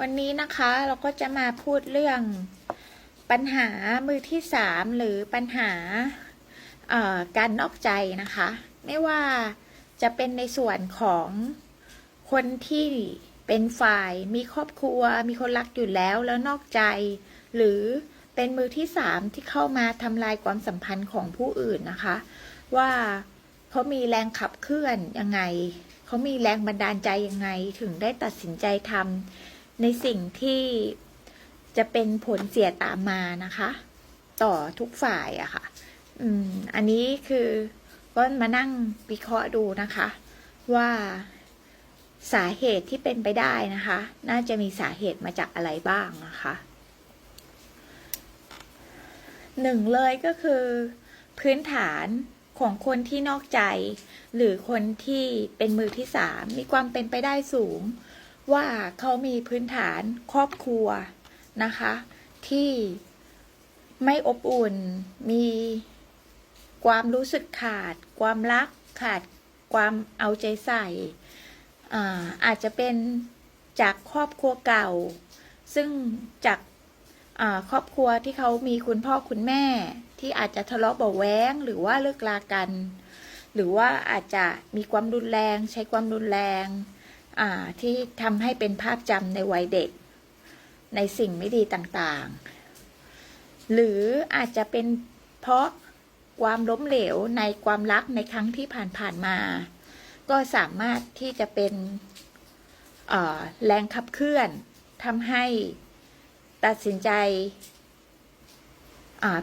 วันนี้นะคะเราก็จะมาพูดเรื่องปัญหามือที่สามหรือปัญหาการนอกใจนะคะ ไม่ว่าจะเป็นในส่วนของคนที่เป็นฝ่ายมีครอบครัว มีคนรักอยู่แล้วแล้วนอกใจ หรือเป็นมือที่สามที่เข้ามาทำลายความสัมพันธ์ของผู้อื่นนะคะ ว่าเขามีแรงขับเคลื่อนยังไงเขามีแรงบันดาลใจยังไงถึงได้ตัดสินใจทำ ในสิ่งที่จะเป็นผลเสียตามมานะคะ ต่อทุกฝ่ายอะค่ะ อืม อันนี้คือก็มานั่งวิเคราะห์ดูนะคะ ว่าสาเหตุที่เป็นไปได้นะคะ น่าจะมีสาเหตุมาจากอะไรบ้างนะคะหนึ่งเลยก็คือ พื้นฐานของคนที่นอกใจ หรือคนที่เป็นมือที่สามมีความเป็นไปได้สูง ว่าเขามีพื้นฐานครอบครัวนะคะ ที่ไม่อบอุ่น มีความรู้สึกขาด ความรักขาดความเอาใจใส่อาอาจจะเป็นจากครอบครัวเก่า ซึ่งจากครอบครัวที่เขามีคุณพ่อคุณแม่ที่อาจจะทะเลาะเบาะแว้งหรือว่าเลิกลากัน หรือว่าอาจจะมีความรุนแรงใช้ความรุนแรง ที่ทำให้เป็นภาพจำในวัยเด็ก ในสิ่งไม่ดีต่างๆ หรืออาจจะเป็นเพราะความล้มเหลวในความรักในครั้งที่ผ่านๆมา ก็สามารถที่จะเป็นแรงขับเคลื่อนทำให้ตัดสินใจ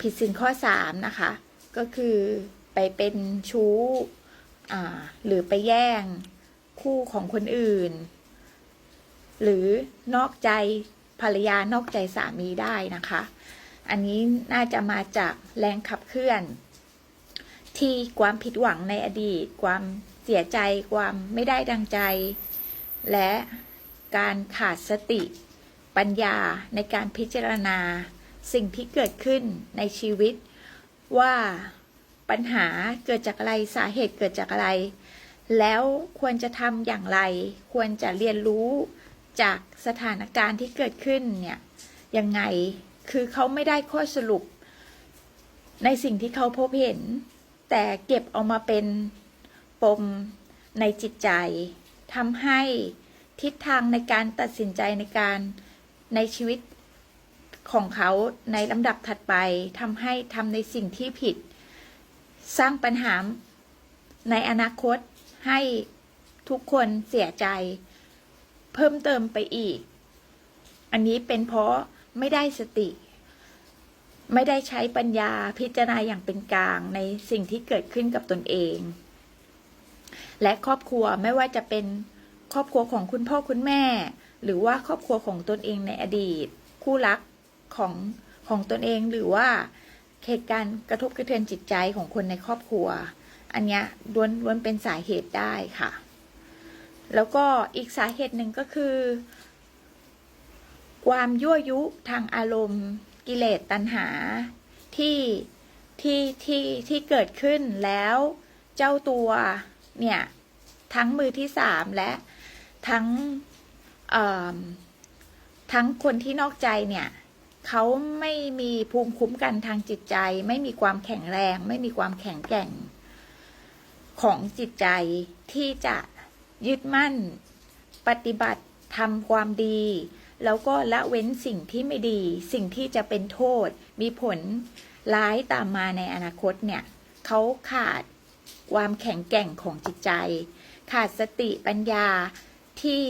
ผิดสินข้อ 3 นะคะ ก็คือไปเป็นชู้หรือไปแย่ง คู่ของคนอื่น หรือนอกใจภรรยานอกใจสามีได้นะคะ อันนี้น่าจะมาจากแรงขับเคลื่อน ที่ความผิดหวังในอดีต ความเสียใจความไม่ได้ดังใจ และการขาดสติปัญญาในการพิจารณาสิ่งที่เกิดขึ้นในชีวิตว่าปัญหาเกิดจากอะไรสาเหตุเกิดจากอะไร แล้วควรจะทำอย่างไร ควรจะเรียนรู้จากสถานการณ์ที่เกิดขึ้นเนี่ยยังไงคือเขาไม่ได้ข้อสรุป ในสิ่งที่เขาพบเห็น แต่เก็บเอามาเป็นปมในจิตใจทำให้ทิศทางในการตัดสินใจในการในชีวิตของเขาในลำดับถัดไปทำให้ทำในสิ่งที่ผิด สร้างปัญหาในอนาคต ให้ทุกคนเสียใจ เพิ่มเติมไปอีก อันนี้เป็นเพราะไม่ได้สติ ไม่ได้ใช้ปัญญาพิจารณาอย่างเป็นกลางในสิ่งที่เกิดขึ้นกับตนเอง และครอบครัวไม่ว่าจะเป็นครอบครัวของคุณพ่อคุณแม่ หรือว่าครอบครัวของตนเองในอดีต คู่รักของของตนเองหรือว่าเหตุการณ์กระทบกระเทือนจิตใจของคนในครอบครัว อันเนี้ยล้วนล้วนเป็นสาเหตุได้ค่ะ แล้วก็อีกสาเหตุหนึ่งก็คือ ความยั่วยุทางอารมณ์ กิเลสตัณหาที่ที่ที่ที่เกิดขึ้นแล้วเจ้าตัวเนี่ยทั้งมือที่สามและทั้งทั้งคนที่นอกใจเนี่ยเขาไม่มีภูมิคุ้มกันทางจิตใจ ไม่มีความแข็งแรง ไม่มีความแข็งแกร่ง ของจิตใจที่จะยึดมั่น ปฏิบัติทำความดี แล้วก็ละเว้นสิ่งที่ไม่ดี สิ่งที่จะเป็นโทษ มีผลร้ายตามมาในอนาคตเนี่ยเขาขาดความแข็งแกร่งของจิตใจ ขาดสติปัญญาที่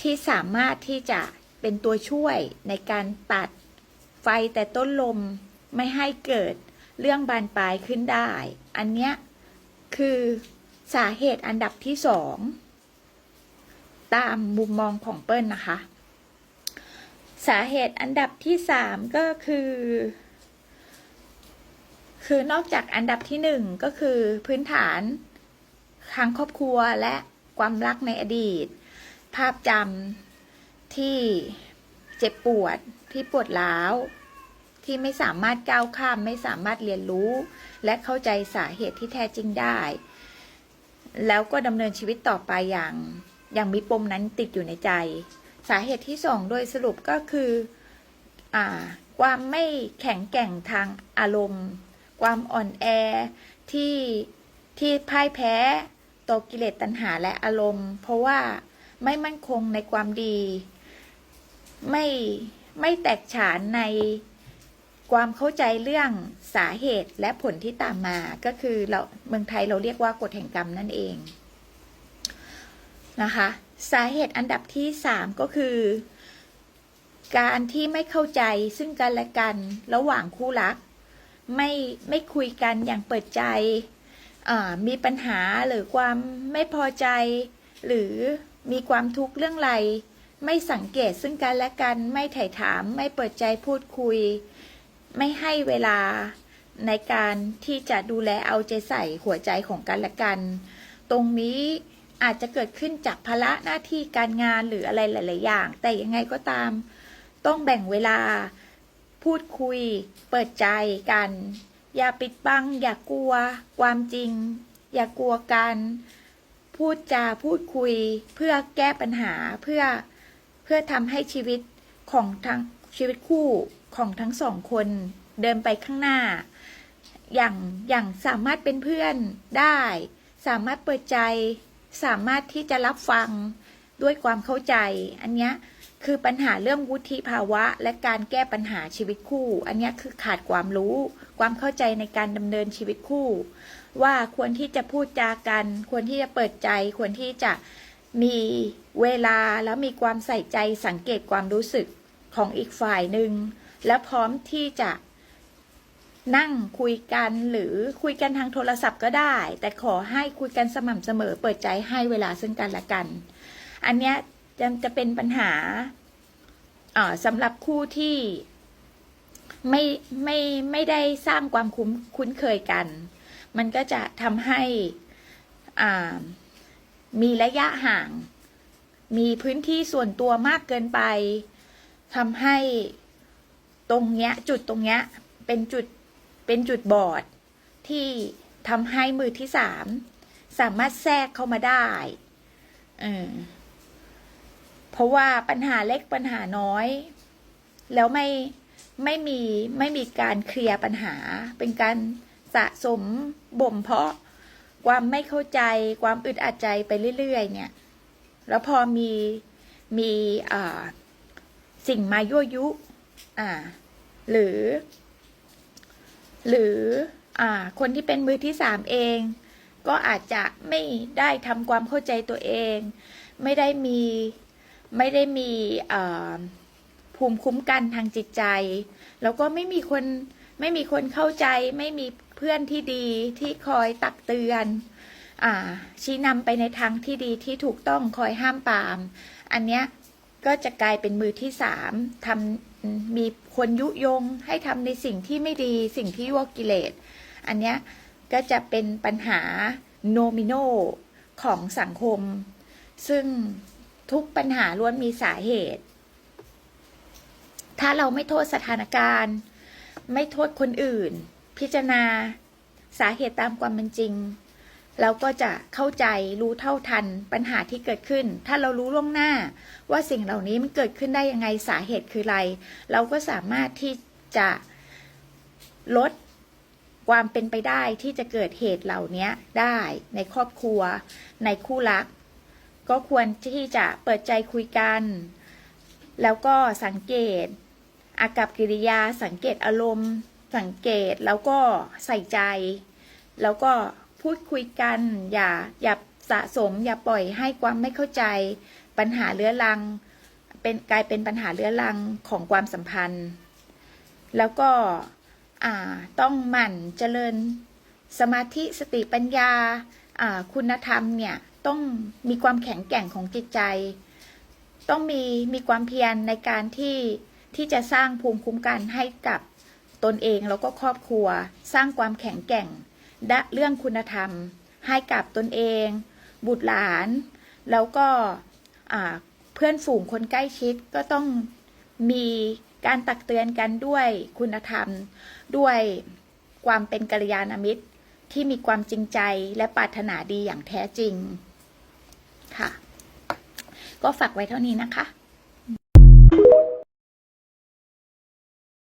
ที่สามารถที่จะเป็นตัวช่วยในการตัดไฟแต่ต้นลมไม่ให้เกิดเรื่องบานปลายขึ้นได้ อันเนี้ย คือสาเหตุอันดับที่สองตามมุมมองของเปิ้ลนะคะ สาเหตุอันดับที่สามก็คือ คือนอกจากอันดับที่หนึ่งก็คือพื้นฐานทางครอบครัวและความรักในอดีต ภาพจำที่เจ็บปวดที่ปวดร้าว ที่ไม่สามารถก้าวข้าม ไม่สามารถเรียนรู้ และเข้าใจสาเหตุที่แท้จริงได้ แล้วก็ดำเนินชีวิตต่อไปอย่างอย่างมีปมนั้นติดอยู่ในใจ สาเหตุที่สองโดยสรุปก็คืออความไม่แข็งแกร่งทางอารมณ์ ความอ่อนแอที่ที่พ่ายแพ้ต่อกิเลสตัณหาและอารมณ์ เพราะว่าไม่มั่นคงในความดี ไม่ไม่แตกฉานใน ความเข้าใจเรื่องสาเหตุและผลที่ตามมาก็คือเราเมืองไทยเราเรียกว่ากฎแห่งกรรมนั่นเองนะคะ สาเหตุอันดับที่สามก็คือ การที่ไม่เข้าใจซึ่งกันและกันระหว่างคู่รัก ไม่ไม่คุยกันอย่างเปิดใจ มีปัญหาหรือความไม่พอใจ หรือมีความทุกข์เรื่องไร ไม่สังเกตซึ่งกันและกัน ไม่ไถ่ถาม ไม่เปิดใจพูดคุย ไม่ให้เวลาในการที่จะดูแลเอาใจใส่หัวใจของกันและกัน ตรงนี้อาจจะเกิดขึ้นจากภาระหน้าที่การงานหรืออะไรหลาย ๆ อย่าง แต่ยังไงก็ตาม ต้องแบ่งเวลาพูดคุย เปิดใจกัน อย่าปิดบัง อย่ากลัว ความจริง อย่ากลัวกัน พูดจาพูดคุย เพื่อแก้ปัญหาเพื่อเพื่อทำให้ชีวิตของทั้ง ชีวิตคู่ของทั้งสองคนเดินไปข้างหน้า อย่างอย่างสามารถเป็นเพื่อนได้ สามารถเปิดใจ สามารถที่จะรับฟังด้วยความเข้าใจ อันนี้คือปัญหาเรื่องวุฒิภาวะ และการแก้ปัญหาชีวิตคู่ อันนี้คือขาดความรู้ ความเข้าใจในการดำเนินชีวิตคู่ ว่าควรที่จะพูดจากัน ควรที่จะเปิดใจ ควรที่จะมีเวลาแล้วมีความใส่ใจสังเกตความรู้สึก ของอีกฝ่ายหนึ่ง และพร้อมที่จะนั่งคุยกันหรือคุยกันทางโทรศัพท์ก็ได้ แต่ขอให้คุยกันสม่ำเสมอเปิดใจให้เวลาซึ่งกันและกัน อันเนี้ยจะจะเป็นปัญหาสำหรับคู่ที่ไม่ไม่ไม่ได้สร้างความคุ้นคุ้นเคยกัน มันก็จะทำให้อ่ามีระยะห่าง มีพื้นที่ส่วนตัวมากเกินไป ทำให้ตรงเนี้ยจุดตรงเนี้ยเป็นจุดเป็นจุดบอดที่ทำให้มือที่สามสามารถแทรกเข้ามาได้เออเพราะว่าปัญหาเล็กปัญหาน้อย แล้วไม่ไม่มีไม่มีการเคลียร์ปัญหา เป็นการสะสมบ่มเพาะความไม่เข้าใจความอึดอัดใจไปเรื่อย ๆ เนี่ย แล้วพอมีมีอ่า สิ่งมายั่วยุ อ่า หรือ หรืออ่า คนที่เป็นมือที่สามเอง ก็อาจจะไม่ได้ทำความเข้าใจตัวเอง ไม่ได้มีไม่ได้มีภูมิคุ้มกันทางจิตใจ แล้วก็ไม่มีคนไม่มีคนเข้าใจ ไม่มีเพื่อนที่ดีที่คอยตักเตือนอ่าชี้นำไปในทางที่ดีที่ถูกต้องคอยห้ามปาม อันเนี้ย ก็จะกลายเป็นมือที่สามทำมีคนยุยงให้ทำในสิ่งที่ไม่ดีสิ่งที่ว่ากิเลส อันเนี้ยก็จะเป็นปัญหาโนมิโนของสังคม ซึ่งทุกปัญหาล้วนมีสาเหตุ ถ้าเราไม่โทษสถานการณ์ ไม่โทษคนอื่น พิจารณาสาเหตุตามความเป็นจริง เราก็จะเข้าใจรู้เท่าทันปัญหาที่เกิดขึ้น ถ้าเรารู้ล่วงหน้า ว่าสิ่งเหล่านี้มันเกิดขึ้นได้ยังไงสาเหตุคืออะไร เราก็สามารถที่จะลดความเป็นไปได้ที่จะเกิดเหตุเหล่านี้ได้ในครอบครัว ในคู่รัก ก็ควรที่จะเปิดใจคุยกัน แล้วก็สังเกต อากับกิริยาสังเกตอารมณ์ สังเกตแล้วก็ใส่ใจ แล้วก็ พูดคุยกัน อย่าอย่าสะสม อย่าปล่อยให้ความไม่เข้าใจ ปัญหาเรื้อรัง เป็นกลายเป็นปัญหาเรื้อรังของความสัมพันธ์ แล้วก็ต้องหมั่นเจริญสมาธิสติปัญญาคุณธรรมเนี่ยต้องมีความแข็งแกร่งของจิตใจ ต้องมีมีความเพียรในการที่ที่จะสร้างภูมิคุ้มกันให้กับตนเองแล้วก็ครอบครัว สร้างความแข็งแกร่ง เรื่องคุณธรรม ให้กับตนเอง บุตรหลาน แล้วก็เพื่อนฝูงคนใกล้ชิดก็ต้องมีการตักเตือนกันด้วยคุณธรรม ด้วยความเป็นกัลยาณมิตรที่มีความจริงใจและปรารถนาดีอย่างแท้จริงค่ะ ก็ฝากไว้เท่านี้นะคะ